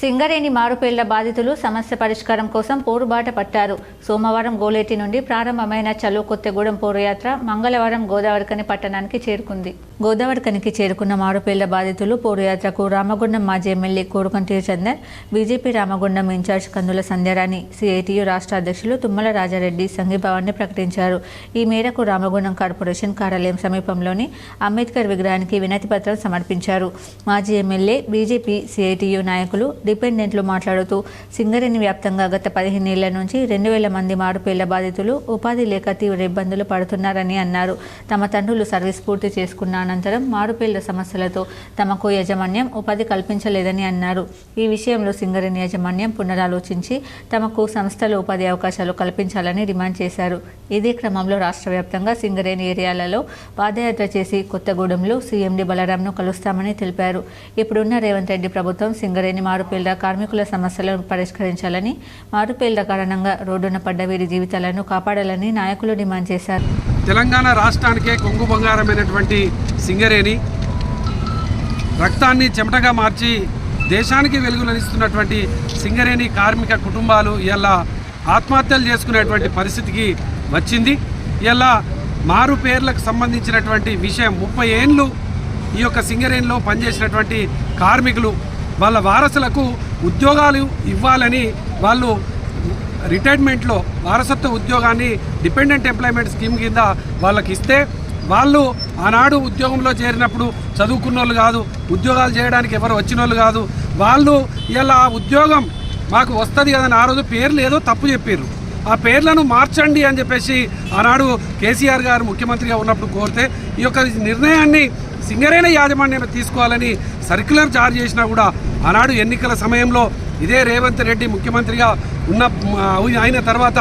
సింగరేణి మారుపేళ్ళ బాధితులు సమస్య పరిష్కారం కోసం పోరుబాట పట్టారు. సోమవారం గోలేటి నుండి ప్రారంభమైన చలో కొత్తగూడెం పోరుయాత్ర మంగళవారం గోదావరికని పట్టణానికి చేరుకుంది. గోదావరికనికి చేరుకున్న మారుపేళ్ళ బాధితులు పోరుయాత్రకు రామగుండం మాజీ MLA Korukanti Chandan BJP Ramagundam incharge Kandula Sandhyarani CITU రాష్ట్ర అధ్యక్షులు తుమ్మల రాజారెడ్డి సంఘీభావాన్ని ప్రకటించారు. ఈ మేరకు రామగుండం కార్పొరేషన్ కార్యాలయం సమీపంలోని అంబేద్కర్ విగ్రహానికి వినతి పత్రం సమర్పించారు. మాజీ ఎమ్మెల్యే బీజేపీ సిఐటియు నాయకులు డిపెండెంట్లు మాట్లాడుతూ సింగరేణి వ్యాప్తంగా గత పదిహేనేళ్ళ నుంచి రెండు వేల మంది మారుపేళ్ళ బాధితులు ఉపాధి లేక తీవ్ర ఇబ్బందులు పడుతున్నారని అన్నారు. తమ తండ్రులు సర్వీస్ పూర్తి చేసుకున్న అనంతరం మారుపేళ్ళ సమస్యలతో తమకు యాజమాన్యం ఉపాధి కల్పించలేదని అన్నారు. ఈ విషయంలో సింగరేణి యాజమాన్యం పునరాలోచించి తమకు సంస్థలో ఉపాధి అవకాశాలు కల్పించాలని డిమాండ్ చేశారు. ఇదే క్రమంలో రాష్ట్ర వ్యాప్తంగా సింగరేణి ఏరియాలలో పాదయాత్ర చేసి కొత్తగూడెంలో సీఎండీ బలరాంను కలుస్తామని తెలిపారు. ఇప్పుడున్న రేవంత్ రెడ్డి ప్రభుత్వం సింగరేణి మారుపేళ్ళ కార్మికుల సమస్యలను పరిష్కరించాలని మారుపేళ్ళ కారణంగా రోడ్డున పడ్డ వీరి జీవితాలను కాపాడాలని నాయకులు డిమాండ్ చేశారు. తెలంగాణ రాష్ట్రానికే కొంగు బంగారమైనటువంటి సింగరేణి రక్తాన్ని చెమటగా మార్చి దేశానికి వెలుగులనిస్తున్నటువంటి సింగరేణి కార్మిక కుటుంబాలు ఇలా ఆత్మహత్యలు చేసుకునేటువంటి పరిస్థితికి వచ్చింది. ఇలా మారు పేర్లకు సంబంధించినటువంటి విషయం ముప్పై ఏండ్లు ఈ యొక్క సింగరేణిలో పనిచేసినటువంటి కార్మికులు వాళ్ళ వారసులకు ఉద్యోగాలు ఇవ్వాలని వాళ్ళు రిటైర్మెంట్లో వారసత్వ ఉద్యోగాన్ని డిపెండెంట్ ఎంప్లాయ్మెంట్ స్కీమ్ కింద వాళ్ళకి ఇస్తే వాళ్ళు ఆనాడు ఉద్యోగంలో చేరినప్పుడు చదువుకున్న వాళ్ళు కాదు ఉద్యోగాలు చేయడానికి ఎవరు వచ్చిన వాళ్ళు కాదు వాళ్ళు ఇలా ఉద్యోగం మాకు వస్తుంది కదని ఆ రోజు పేర్లు ఏదో తప్పు చెప్పారు ఆ పేర్లను మార్చండి అని చెప్పేసి ఆనాడు కేసీఆర్ గారు ముఖ్యమంత్రిగా ఉన్నప్పుడు కోరితే ఈ యొక్క నిర్ణయాన్ని సింగరేణ యాజమాన్యం తీసుకోవాలని సర్క్యులర్ జారీ చేసినా కూడా ఆనాడు ఎన్నికల సమయంలో ఇదే రేవంత్ రెడ్డి ముఖ్యమంత్రిగా ఉన్న అయిన తర్వాత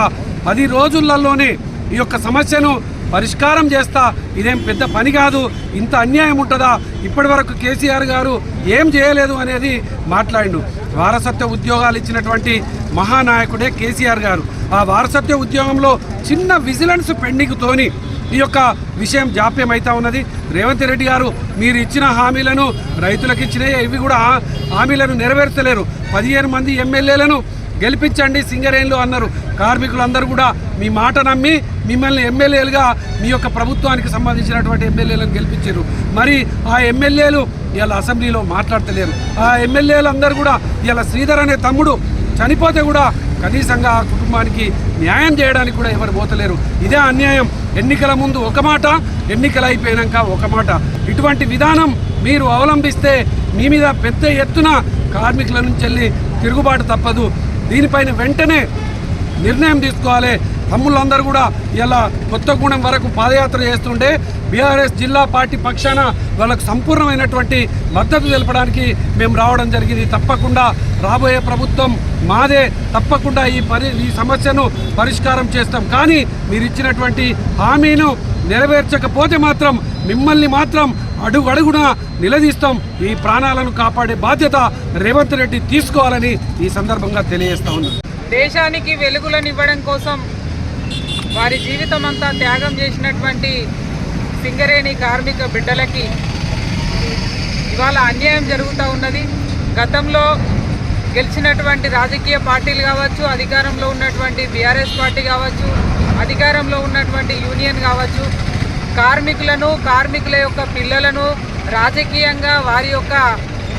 పది రోజులలోనే ఈ యొక్క సమస్యను పరిష్కారం చేస్తా ఇదేం పెద్ద పని కాదు ఇంత అన్యాయం ఉంటుందా ఇప్పటి వరకు కేసీఆర్ గారు ఏం చేయలేదు అనేది మాట్లాడిండు. వారసత్వ ఉద్యోగాలు ఇచ్చినటువంటి మహానాయకుడే కేసీఆర్ గారు. ఆ వారసత్వ ఉద్యోగంలో చిన్న విజిలెన్స్ పెండింగ్తోని ఈ యొక్క విషయం జాప్యం అవుతా ఉన్నది. రేవంత్ రెడ్డి గారు మీరు ఇచ్చిన హామీలను రైతులకు ఇచ్చినాయి ఇవి కూడా హామీలను నెరవేర్చలేరు. పదిహేను మంది ఎమ్మెల్యేలను గెలిపించండి సింగరేణులు అన్నారు. కార్మికులందరూ కూడా మీ మాట నమ్మి మిమ్మల్ని ఎమ్మెల్యేలుగా మీ యొక్క ప్రభుత్వానికి సంబంధించినటువంటి ఎమ్మెల్యేలను గెలిపించారు. మరి ఆ ఎమ్మెల్యేలు ఇలా అసెంబ్లీలో మాట్లాడతలేరు. ఆ ఎమ్మెల్యేలు అందరూ కూడా ఇలా శ్రీధర్ అనే తమ్ముడు చనిపోతే కూడా కనీసంగా ఆ కుటుంబానికి న్యాయం చేయడానికి కూడా ఎవరు పోతలేరు. ఇదే అన్యాయం. ఎన్నికల ముందు ఒక మాట ఎన్నికలు అయిపోయాక ఒక మాట. ఇటువంటి విధానం మీరు అవలంబిస్తే మీ మీద పెద్ద ఎత్తున కార్మికుల నుంచి వెళ్ళి తిరుగుబాటు తప్పదు. దీనిపైన వెంటనే నిర్ణయం తీసుకోవాలి. తమ్ముళ్ళందరూ కూడా ఇలా కొత్తగూడెం వరకు పాదయాత్ర చేస్తుంటే బీఆర్ఎస్ జిల్లా పార్టీ పక్షాన వాళ్ళకు సంపూర్ణమైనటువంటి మద్దతు తెలపడానికి మేము రావడం జరిగింది. తప్పకుండా రాబోయే ప్రభుత్వం మాదే తప్పకుండా ఈ పరి ఈ సమస్యను పరిష్కారం చేస్తాం. కానీ మీరు ఇచ్చినటువంటి హామీను నెరవేర్చకపోతే మాత్రం మిమ్మల్ని మాత్రం అడుగు అడుగున నిలదీస్తాం. ఈ ప్రాణాలను కాపాడే బాధ్యత రేవంత్ రెడ్డి తీసుకోవాలని ఈ సందర్భంగా తెలియజేస్తా ఉన్నాను దేశానికి వెలుగులనివ్వడం కోసం వారి జీవితం అంతా త్యాగం చేసినటువంటి సింగరేణి కార్మిక బిడ్డలకి ఇవాళ అన్యాయం జరుగుతూ ఉన్నది. గతంలో గెలిచినటువంటి రాజకీయ పార్టీలు కావచ్చు అధికారంలో ఉన్నటువంటి బీఆర్ఎస్ పార్టీ కావచ్చు అధికారంలో ఉన్నటువంటి యూనియన్ కావచ్చు కార్మికులను కార్మికుల యొక్క పిల్లలను రాజకీయంగా వారి యొక్క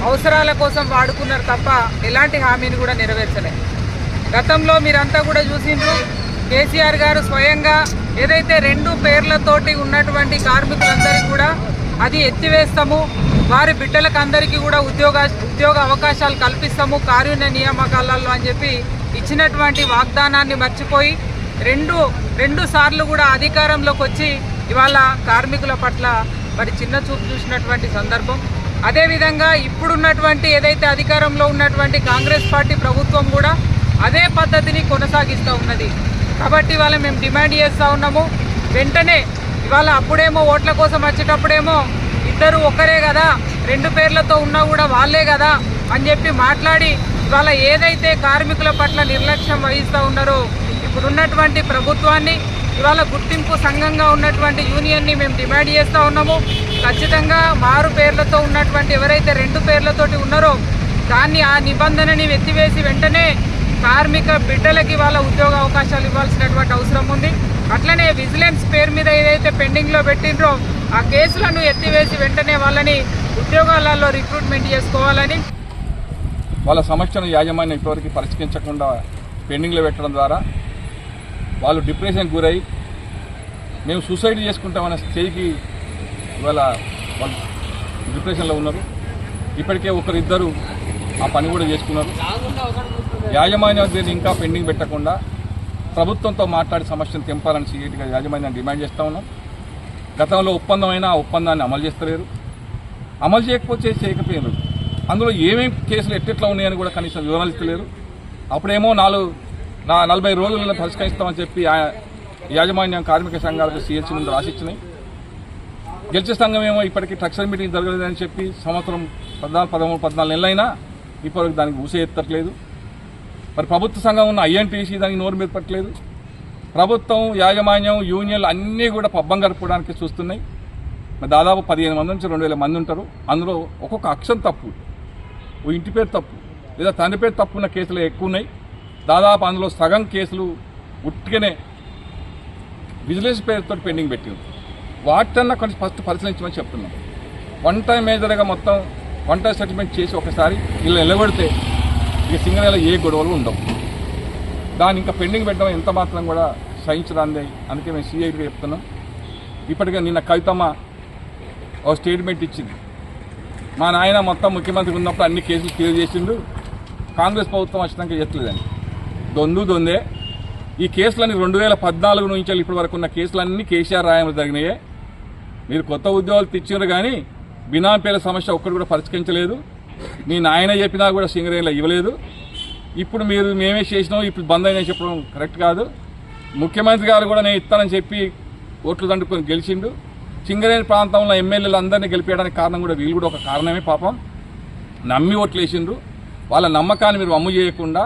అవసరాల కోసం వాడుకున్నారు తప్ప ఎలాంటి హామీని కూడా నెరవేర్చలేదు గతంలో మీరంతా కూడా చూసిండ్రు కేసీఆర్ గారు స్వయంగా ఏదైతే రెండు పేర్లతోటి ఉన్నటువంటి కార్మికులందరికీ కూడా అది ఎత్తివేస్తాము. వారి బిడ్డలకు అందరికీ కూడా ఉద్యోగ ఉద్యోగ అవకాశాలు కల్పిస్తాము. కార్యున్న నియామకాలలో అని చెప్పి ఇచ్చినటువంటి వాగ్దానాన్ని మర్చిపోయి రెండు రెండు సార్లు కూడా అధికారంలోకి వచ్చి ఇవాళ కార్మికుల పట్ల మరి చిన్న చూపు చూసినటువంటి సందర్భం. అదేవిధంగా ఇప్పుడున్నటువంటి ఏదైతే అధికారంలో ఉన్నటువంటి కాంగ్రెస్ పార్టీ ప్రభుత్వం కూడా అదే పద్ధతిని కొనసాగిస్తూ ఉన్నది. కాబట్టి ఇవాళ మేము డిమాండ్ చేస్తూ ఉన్నాము. వెంటనే ఇవాళ అప్పుడేమో ఓట్ల కోసం వచ్చేటప్పుడేమో ఇద్దరు ఒకరే కదా రెండు పేర్లతో ఉన్నా కూడా వాళ్ళే కదా అని చెప్పి మాట్లాడి ఇవాళ ఏదైతే కార్మికుల పట్ల నిర్లక్ష్యం వహిస్తూ ఉన్నారో ఇప్పుడున్నటువంటి ప్రభుత్వాన్ని ఇవాళ గుర్తింపు సంఘంగా ఉన్నటువంటి యూనియన్ని మేము డిమాండ్ చేస్తూ ఉన్నాము. ఖచ్చితంగా మారు పేర్లతో ఉన్నటువంటి ఎవరైతే రెండు పేర్లతోటి ఉన్నారో దాన్ని ఆ నిబంధనని ఎత్తివేసి వెంటనే కార్మిక బిడ్డలకి వాళ్ళ ఉద్యోగ అవకాశాలు ఇవ్వాల్సినటువంటి అవసరం ఉంది. అట్లనే విజిలెన్స్ పేరు మీద ఏదైతే పెండింగ్లో పెట్టిండ్రో ఆ కేసులను ఎత్తివేసి వెంటనే వాళ్ళని ఉద్యోగాలలో రిక్రూట్మెంట్ చేసుకోవాలని. వాళ్ళ సమస్యను యాజమాన్యం ఇప్పటివరకు పరిష్కరించకుండా పెండింగ్లో పెట్టడం ద్వారా వాళ్ళు డిప్రెషన్కి గురై మేము సూసైడ్ చేసుకుంటామనే స్టేజ్కి ఇవాళ వాళ్ళు డిప్రెషన్లో ఉన్నారు. ఇప్పటికే ఒకరిద్దరు ఆ పని కూడా చేసుకున్నారు. యాజమాన్యం దీన్ని ఇంకా పెండింగ్ పెట్టకుండా ప్రభుత్వంతో మాట్లాడి సమస్యను తెంపాలని సీఎట్గా యాజమాన్యాన్ని డిమాండ్ చేస్తూ ఉన్నాం. గతంలో ఒప్పందం అయినా ఆ ఒప్పందాన్ని అమలు చేస్తలేరు. అమలు చేయకపోతే చేయకపోయారు అందులో ఏమేమి కేసులు ఎట్టెట్లా ఉన్నాయని కూడా కనీసం వివరాలు ఇస్తలేరు. అప్పుడేమో నాలుగు నా నలభై రోజులలో పరిష్కరిస్తామని చెప్పి యాజమాన్యం కార్మిక సంఘాలకు సిఎల్సి ముందు రాసిచ్చినాయి. గెలిచే సంఘం ఏమో ఇప్పటికీ ట్రక్చర్ మీటింగ్ జరగలేదని చెప్పి సంవత్సరం పద్నాలుగు పదమూడు పద్నాలుగు నెలలైనా ఇప్పటివరకు దానికి ఊసే ఎత్తట్లేదు. మరి ప్రభుత్వ సంఘం ఉన్న ఐఎన్టీసీ దానికి నోరు మీద పట్టలేదు ప్రభుత్వం యాజమాన్యం యూనియన్లు అన్నీ కూడా పబ్బం గడపడానికి చూస్తున్నాయి. మరి దాదాపు పదిహేను మంది నుంచి రెండు వేల మంది ఉంటారు. అందులో ఒక్కొక్క అక్షరం తప్పు. ఓ ఇంటి పేరు తప్పు. లేదా తండ్రి పేరు తప్పు ఉన్న కేసులు ఎక్కువ ఉన్నాయి. దాదాపు అందులో సగం కేసులు ఉట్టికనే విజిలెన్స్ పేరుతో పెండింగ్ పెట్టింది. వాటన్నా కొంచెం ఫస్ట్ పరిశీలించమని చెప్తున్నాం. వన్ టైం మేజర్గా మొత్తం వన్ టైం సెటిల్మెంట్ చేసి ఒకసారి ఇలా నిలబడితే ఇక సింగరేలో ఏ గొడవలు ఉండవు. దాన్ని ఇంకా పెండింగ్ పెట్టడం ఎంత మాత్రం కూడా సహించరాంది అందుకే మేము సిఐడిగా చెప్తున్నాం. ఇప్పటికే నిన్న కవితమ్మ ఒక స్టేట్మెంట్ ఇచ్చింది. మా నాయన మొత్తం ముఖ్యమంత్రి ఉన్నప్పుడు అన్ని కేసులు క్లియర్ చేసిండు. కాంగ్రెస్ ప్రభుత్వం వచ్చినాక ఎత్తలేదని దొందు దొందే. ఈ కేసులన్నీ రెండు వేల పద్నాలుగు నుంచి ఇప్పటి వరకు ఉన్న కేసులన్నీ కేసీఆర్ రాయలు జరిగినాయే. మీరు కొత్త ఉద్యోగాలు తెచ్చారు కానీ బినామీ పేర్ల సమస్య ఒక్కటి కూడా పరిష్కరించలేదు. మీ నాయన చెప్పినా కూడా సింగరేణిలో ఇవ్వలేదు. ఇప్పుడు మీరు మేమే చేసినాం ఇప్పుడు బంద్ అయినా చెప్పడం కరెక్ట్ కాదు. ముఖ్యమంత్రి గారు కూడా నేను ఇస్తానని చెప్పి ఓట్లు దండుకొని గెలిచిండు. సింగరేణి ప్రాంతంలో ఎమ్మెల్యేలు అందరినీ గెలిపేయడానికి కారణం కూడా వీళ్ళు కూడా ఒక కారణమే పాపం. నమ్మి ఓట్లు వేసిండ్రు. వాళ్ళ నమ్మకాన్ని మీరు అమ్ము చేయకుండా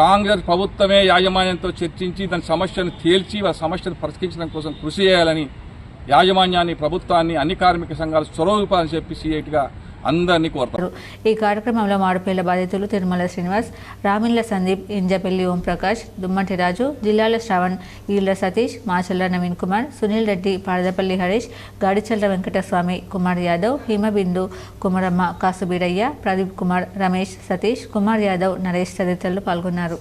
కాంగ్రెస్ ప్రభుత్వమే యాజమాన్యంతో చర్చించి దాని సమస్యను తేల్చి ఆ సమస్యను పరిష్కరించడం కోసం కృషి చేయాలని యాజమాన్యాన్ని ప్రభుత్వాన్ని అన్ని కార్మిక సంఘాలు చొరవ చూపాలని చెప్పి సిఐటిగా అందరినీ కోరుతారు. ఈ కార్యక్రమంలో మాడుపేళ్ళ బాధితులు తిరుమల శ్రీనివాస్ రామిళ్ళ సందీప్ ఇంజపల్లి ఓంప్రకాష్ దుమ్మంటి రాజు జిల్లాల శ్రవణ్ ఈళ్ళ సతీష్ మాచల్ల నవీన్ కుమార్ సునీల్ రెడ్డి పాడదపల్లి హరీష్ గాడిచల్ల వెంకటస్వామి కుమార్ యాదవ్ హిమబిందు కుమరమ్మ కాసుబీరయ్య ప్రదీప్ కుమార్ రమేష్ సతీష్ కుమార్ యాదవ్ నరేష్ తదితరులు పాల్గొన్నారు.